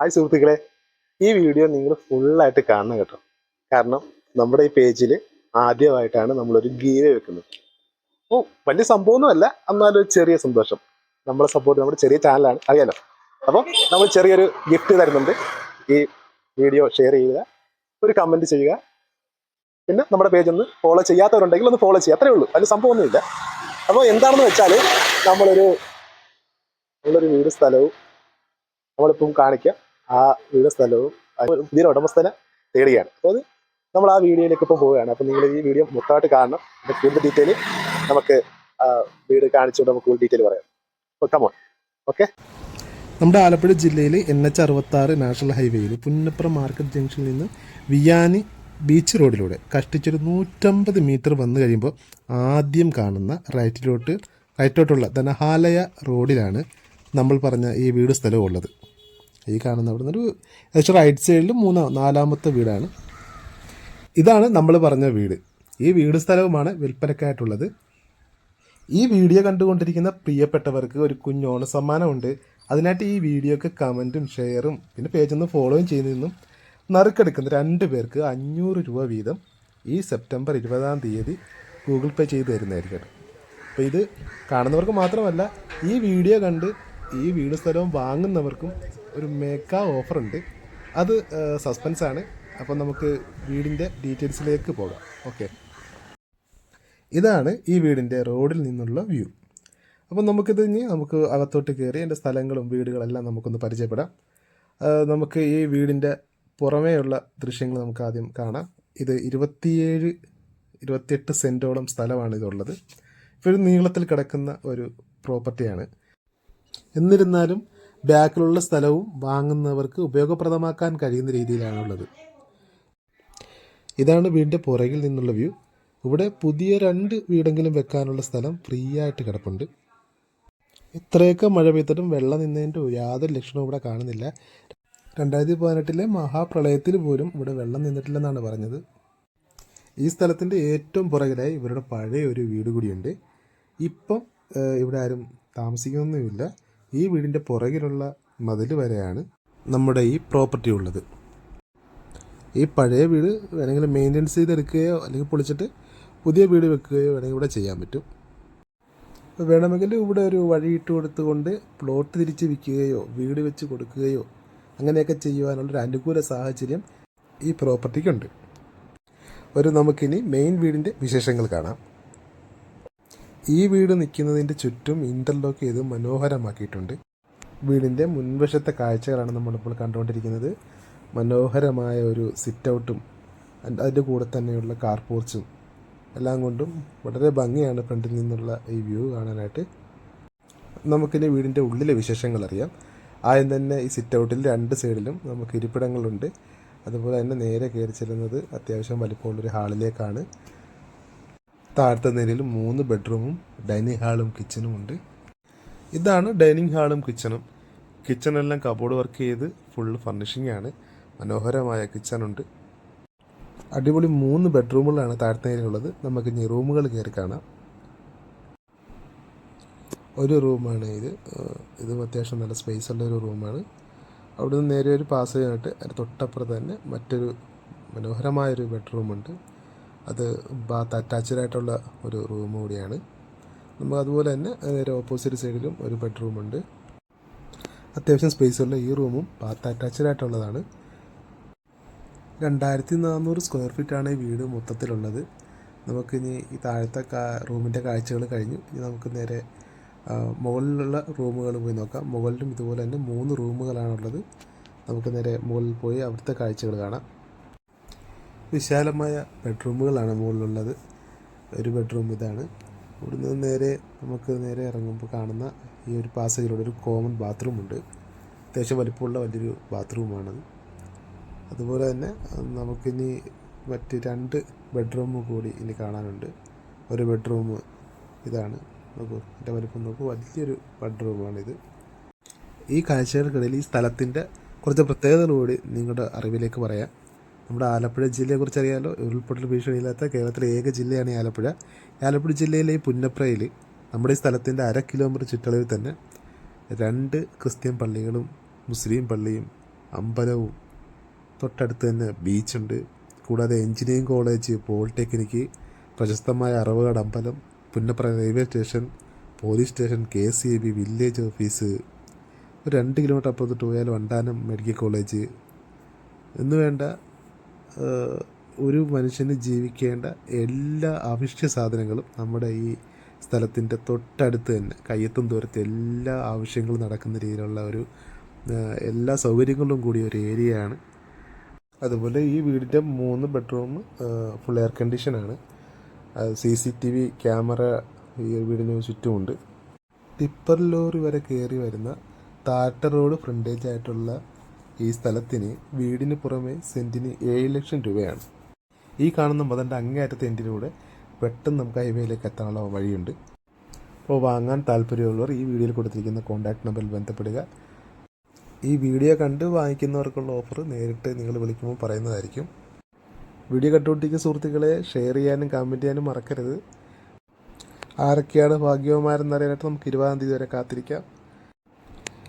Hi സുഹൃത്തുക്കളെ. ഈ video നിങ്ങൾ ഫുള്ളായിട്ട് കാണണം കേട്ടോ. കാരണം നമ്മുടെ ഈ പേജിൽ ആദ്യമായിട്ടാണ് നമ്മളൊരു ഗീവ് വെക്കുന്നത്. ഓ വലിയ സംഭവമൊന്നുമല്ല. എന്നാലും ഒരു ചെറിയ സന്തോഷം. നമ്മളെ സപ്പോർട്ട് നമ്മുടെ ചെറിയ ചാനലാണ് അറിയാലോ? അപ്പോൾ നമ്മൾ ചെറിയൊരു ഗിഫ്റ്റ് തരുന്നുണ്ട്. ഈ വീഡിയോ ഷെയർ ചെയ്യുക ഒരു കമന്റ് ചെയ്യുക. പിന്നെ നമ്മുടെ പേജ് ഒന്ന് ഫോളോ ചെയ്യാത്തവരുണ്ടെങ്കിൽ ഒന്ന് ഫോളോ ചെയ്യുക. അത്രേ ഉള്ളൂ. അതിന് സംഭവമൊന്നുമില്ല. അപ്പോൾ എന്താണെന്ന് വെച്ചാൽ നമ്മളൊരു നമ്മളൊരു വീട് സ്ഥലവും നമ്മളിപ്പം കാണിക്കാം. ആ വീട് സ്ഥലവും പുതിയ ഉടമസ്ഥനെ തേടുകയാണ്. അപ്പോൾ അത് നമ്മൾ ആ വീഡിയോയിലേക്ക് ഇപ്പോൾ പോവുകയാണ്. അപ്പോൾ നിങ്ങൾ ഈ വീഡിയോ മൊത്തമായിട്ട് കാണണം. കൂടുതൽ ഡീറ്റെയിൽ നമുക്ക് വീട് കാണിച്ചുകൊണ്ട് നമുക്ക് കൂടുതൽ ഡീറ്റെയിൽ പറയാം. അപ്പോൾ കമോൺ ഓക്കെ നമ്മുടെ ആലപ്പുഴ ജില്ലയിൽ എൻ എച്ച് അറുപത്താറ് നാഷണൽ ഹൈവേയിൽ പുന്നപ്പുറം മാർക്കറ്റ് ജംഗ്ഷനിൽ നിന്ന് വിയാനി ബീച്ച് റോഡിലൂടെ കഷ്ടിച്ചൊരു നൂറ്റമ്പത് മീറ്റർ വന്നു കഴിയുമ്പോൾ ആദ്യം കാണുന്ന റൈറ്റിലോട്ട് റൈറ്റോട്ടുള്ള ധനഹാലയ റോഡിലാണ് നമ്മൾ പറഞ്ഞ ഈ വീട് സ്ഥലവും ഉള്ളത് ഈ കാണുന്ന അവിടെ നിന്നൊരു ഏകദേശം റൈറ്റ് സൈഡിൽ മൂന്നാം നാലാമത്തെ വീടാണ്. ഇതാണ് നമ്മൾ പറഞ്ഞ വീട്. ഈ വീട് സ്ഥലവുമാണ് വിൽപ്പനക്കായിട്ടുള്ളത്. ഈ വീഡിയോ കണ്ടുകൊണ്ടിരിക്കുന്ന പ്രിയപ്പെട്ടവർക്ക് ഒരു കുഞ്ഞോണ സമ്മാനമുണ്ട് അതിനായിട്ട് ഈ വീഡിയോക്ക് കമന്റും ഷെയറും പിന്നെ പേജിൽ നിന്ന് ഫോളോയും ചെയ്യുന്നതിനും നറുക്കെടുക്കുന്ന രണ്ട് പേർക്ക് അഞ്ഞൂറ് രൂപ വീതം ഈ സെപ്റ്റംബർ ഇരുപതാം തീയതി ഗൂഗിൾ പേ ചെയ്ത് തരുന്നതായിരിക്കും അപ്പോൾ ഇത് കാണുന്നവർക്ക് മാത്രമല്ല ഈ വീഡിയോ കണ്ട് ഈ വീട് സ്ഥലവും വാങ്ങുന്നവർക്കും ഒരു മേക്ക ഓഫർ ഉണ്ട്. അത് സസ്പെൻസ് ആണ്. അപ്പോൾ നമുക്ക് വീടിന്റെ ഡീറ്റെയിൽസിലേക്ക് പോകാം. ഓക്കെ. ഇതാണ് ഈ വീടിന്റെ റോഡിൽ നിന്നുള്ള വ്യൂ. അപ്പം നമുക്കിത് ഇനി നമുക്ക് അകത്തോട്ട് കയറി എന്റെ സ്ഥലങ്ങളും വീടുകളെല്ലാം നമുക്കൊന്ന് പരിചയപ്പെടാം. നമുക്ക് ഈ വീടിന്റെ പുറമേയുള്ള ദൃശ്യങ്ങൾ നമുക്ക് ആദ്യം കാണാം. ഇത് ഇരുപത്തിയേഴ് ഇരുപത്തിയെട്ട് സെന്റോളം സ്ഥലമാണ് ഇതുള്ളത്. ഇപ്പോൾ ഒരു നീളത്തിൽ കിടക്കുന്ന ഒരു പ്രോപ്പർട്ടിയാണ്. എന്നിരുന്നാലും ബാക്കിലുള്ള സ്ഥലവും വാങ്ങുന്നവർക്ക് ഉപയോഗപ്രദമാക്കാൻ കഴിയുന്ന രീതിയിലാണുള്ളത്. ഇതാണ് വീടിന്റെ പുറകിൽ നിന്നുള്ള വ്യൂ. ഇവിടെ പുതിയ രണ്ട് വീടെങ്കിലും വെക്കാനുള്ള സ്ഥലം ഫ്രീ ആയിട്ട് കിടപ്പുണ്ട്. ഇത്രയൊക്കെ മഴ പെയ്തിട്ടും വെള്ളം നിന്നതിന്റെ യാതൊരു ലക്ഷണവും ഇവിടെ കാണുന്നില്ല. രണ്ടായിരത്തി പതിനെട്ടിലെ മഹാപ്രളയത്തിൽ പോലും ഇവിടെ വെള്ളം നിന്നിട്ടില്ലെന്നാണ് പറഞ്ഞത്. ഈ സ്ഥലത്തിന്റെ ഏറ്റവും പുറകിലായി ഇവരുടെ പഴയ ഒരു വീട് കൂടിയുണ്ട്. ഇപ്പം ഇവിടെ ആരും താമസിക്കുന്നൊന്നുമില്ല. ഈ വീടിന്റെ പുറകിലുള്ള മതിൽ വരെയാണ് നമ്മുടെ ഈ പ്രോപ്പർട്ടി ഉള്ളത്. ഈ പഴയ വീട് വേണമെങ്കിൽ മെയിന്റെനൻസ് ചെയ്തെടുക്കുകയോ അല്ലെങ്കിൽ പൊളിച്ചിട്ട് പുതിയ വീട് വെക്കുകയോ വേണമെങ്കിൽ ഇവിടെ ചെയ്യാൻ പറ്റും. വേണമെങ്കിൽ ഇവിടെ ഒരു വഴിയിട്ട് കൊടുത്തുകൊണ്ട് പ്ലോട്ട് തിരിച്ച് വിൽക്കുകയോ വീട് വെച്ച് കൊടുക്കുകയോ അങ്ങനെയൊക്കെ ചെയ്യുവാനുള്ളൊരു അനുകൂല സാഹചര്യം ഈ പ്രോപ്പർട്ടിക്കുണ്ട്. ഒരു നമുക്കിനി മെയിൻ വീടിന്റെ വിശേഷങ്ങൾ കാണാം. ഈ വീട് നിൽക്കുന്നതിന്റെ ചുറ്റും ഇന്റർലോക്ക് ചെയ്ത് മനോഹരമാക്കിയിട്ടുണ്ട്. വീടിന്റെ മുൻവശത്തെ കാഴ്ചകളാണ് നമ്മളിപ്പോൾ കണ്ടുകൊണ്ടിരിക്കുന്നത്. മനോഹരമായ ഒരു സിറ്റ് ഔട്ടും അതിന്റെ കൂടെ തന്നെയുള്ള കാർ പോർച്ചും എല്ലാം കൊണ്ടും വളരെ ഭംഗിയാണ് ഫ്രണ്ടിൽ നിന്നുള്ള ഈ വ്യൂ കാണാനായിട്ട്. നമുക്കിനി വീടിന്റെ ഉള്ളിലെ വിശേഷങ്ങൾ അറിയാം. ആദ്യം തന്നെ ഈ സിറ്റ് ഔട്ടിൽ രണ്ട് സൈഡിലും നമുക്ക് ഇരിപ്പിടങ്ങളുണ്ട്. അതുപോലെ തന്നെ നേരെ കയറി ചെല്ലുന്നത് അത്യാവശ്യം വലിപ്പമുള്ളൊരു ഹാളിലേക്കാണ്. താഴത്തെ നിലയിൽ മൂന്ന് ബെഡ്റൂമും ഡൈനിങ് ഹാളും കിച്ചനും ഉണ്ട്. ഇതാണ് ഡൈനിങ് ഹാളും കിച്ചണും. കിച്ചണെല്ലാം കബോർഡ് വർക്ക് ചെയ്ത് ഫുൾ ഫർണിഷിംഗ് ആണ്. മനോഹരമായ കിച്ചണുണ്ട് അടിപൊളി മൂന്ന് ബെഡ്റൂമുകളാണ് താഴത്തെ നിലയിലുള്ളത് നമുക്ക് ഇനി റൂമുകൾ കയറി കാണാം. ഒരു റൂമാണ് ഇത്. ഇത് അത്യാവശ്യം നല്ല സ്പേസ് ഉള്ള ഒരു റൂമാണ്. അവിടുന്ന് നേരെ ഒരു പാസ് ആയിട്ട് അതിന്റെ തൊട്ടപ്പുറത്ത് തന്നെ മറ്റൊരു മനോഹരമായൊരു ബെഡ്റൂമുണ്ട്. അത് ബാത്ത് അറ്റാച്ച്ഡ് ആയിട്ടുള്ള ഒരു റൂം കൂടിയാണ്. നമ്മൾ അതുപോലെ തന്നെ നേരെ ഓപ്പോസിറ്റ് സൈഡിലും ഒരു ബെഡ്റൂമുണ്ട് അത്യാവശ്യം സ്പേസ് ഉള്ള ഈ റൂമും ബാത്ത് അറ്റാച്ച്ഡ് ആയിട്ടുള്ളതാണ്. രണ്ടായിരത്തി നാനൂറ് സ്ക്വയർ ഫീറ്റാണ് ഈ വീട് മൊത്തത്തിലുള്ളത്. നമുക്കിനി ഈ താഴത്തെ റൂമിന്റെ കാഴ്ചകൾ കഴിഞ്ഞു. ഇനി നമുക്ക് നേരെ മുകളിലുള്ള റൂമുകൾ പോയി നോക്കാം. മുകളിലും ഇതുപോലെ തന്നെ മൂന്ന് റൂമുകളാണുള്ളത് നമുക്ക് നേരെ മുകളിൽ പോയി അവിടുത്തെ കാഴ്ചകൾ കാണാം. വിശാലമായ ബെഡ്റൂമുകളാണ് മുകളിലുള്ളത്. ഒരു ബെഡ്റൂം ഇതാണ്. ഇവിടുന്ന് നേരെ നമുക്ക് നേരെ ഇറങ്ങുമ്പോൾ കാണുന്ന ഈ ഒരു പാസേജിലൂടെ ഒരു കോമൺ ബാത്റൂമുണ്ട്. അത്യാവശ്യം വലിപ്പമുള്ള വലിയൊരു ബാത്റൂമാണത് അതുപോലെ തന്നെ നമുക്കിനി മറ്റ് രണ്ട് ബെഡ്റൂം കൂടി ഇനി കാണാനുണ്ട്. ഒരു ബെഡ്റൂം ഇതാണ്. നോക്കൂ എന്റെ വലിപ്പം നോക്കൂ വലിയൊരു ബെഡ്റൂമാണിത്. ഈ കാഴ്ചകൾക്കിടയിൽ ഈ സ്ഥലത്തിന്റെ കുറച്ച് പ്രത്യേകതകൾ കൂടി നിങ്ങളുടെ അറിവിലേക്ക് പറയാം. നമ്മുടെ ആലപ്പുഴ ജില്ലയെക്കുറിച്ച് അറിയാലോ. ഉരുൾപൊട്ടൽ ഭീഷണിയില്ലാത്ത കേരളത്തിലെ ഏക ജില്ലയാണ് ആലപ്പുഴ. ആലപ്പുഴ ജില്ലയിലെ ഈ പുന്നപ്രയിൽ നമ്മുടെ ഈ സ്ഥലത്തിന്റെ അര കിലോമീറ്റർ ചുറ്റളവിൽ തന്നെ രണ്ട് ക്രിസ്ത്യൻ പള്ളികളും മുസ്ലിം പള്ളിയും അമ്പലവും തൊട്ടടുത്ത് തന്നെ ബീച്ചുണ്ട് കൂടാതെ എഞ്ചിനീയറിംഗ് കോളേജ് പോളിടെക്നിക്ക് പ്രശസ്തമായ അറവുകാട് അമ്പലം Punnapra railway station police station K C B village office. ഒരു രണ്ട് കിലോമീറ്റർ അപ്പുറത്തോട്ട് പോയാൽ വണ്ടാനം മെഡിക്കൽ കോളേജ്. എന്ന് വേണ്ട ഏഹ്, ഒരു മനുഷ്യന് ജീവിക്കേണ്ട എല്ലാ അവശ്യ സാധനങ്ങളും നമ്മുടെ ഈ സ്ഥലത്തിന്റെ തൊട്ടടുത്ത് തന്നെ കയ്യെത്തും ദൂരത്ത് എല്ലാ ആവശ്യങ്ങളും നടക്കുന്ന രീതിയിലുള്ള ഒരു എല്ലാ സൗകര്യങ്ങളും കൂടിയ ഒരു ഏരിയയാണ്. അതുപോലെ ഈ വീടിന്റെ മൂന്ന് ബെഡ്റൂം ഫുൾ എയർ കണ്ടീഷനാണ്. C C T V camera ഈ വീടിന് ചുറ്റുമുണ്ട്. ടിപ്പർ ലോറി വരെ കയറി വരുന്ന താറ്റ റോഡ് ഫ്രണ്ടേജ് ആയിട്ടുള്ള ഈ സ്ഥലത്തിന് വീടിന് പുറമെ സെന്റിന് ഏഴ് ലക്ഷം രൂപയാണ്. ഈ കാണുന്ന മതന്റെ അങ്ങേയറ്റത്തെ എൻഡിലൂടെ പെട്ടെന്ന് നമുക്ക് ഹൈവേയിലേക്ക് എത്താനുള്ള വഴിയുണ്ട്. അപ്പോൾ വാങ്ങാൻ താല്പര്യമുള്ളവർ ഈ വീഡിയോയിൽ കൊടുത്തിരിക്കുന്ന കോൺടാക്ട് നമ്പറിൽ ബന്ധപ്പെടുക. ഈ വീഡിയോ കണ്ട് വാങ്ങിക്കുന്നവർക്കുള്ള ഓഫർ നേരിട്ട് നിങ്ങൾ വിളിക്കുമ്പോൾ പറയുന്നതായിരിക്കും. വീഡിയോ കണ്ടുകൊണ്ടിരിക്കുന്ന സുഹൃത്തുക്കളെ ഷെയർ ചെയ്യാനും കമന്റ് ചെയ്യാനും മറക്കരുത്. ആരൊക്കെയാണ് ഭാഗ്യവന്മാരെന്നറിയാനായിട്ട് നമുക്ക് ഇരുപതാം തീയതി വരെ കാത്തിരിക്കാം.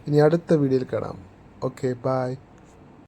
ഇനി അടുത്ത വീഡിയോയിൽ കാണാം. Okay bye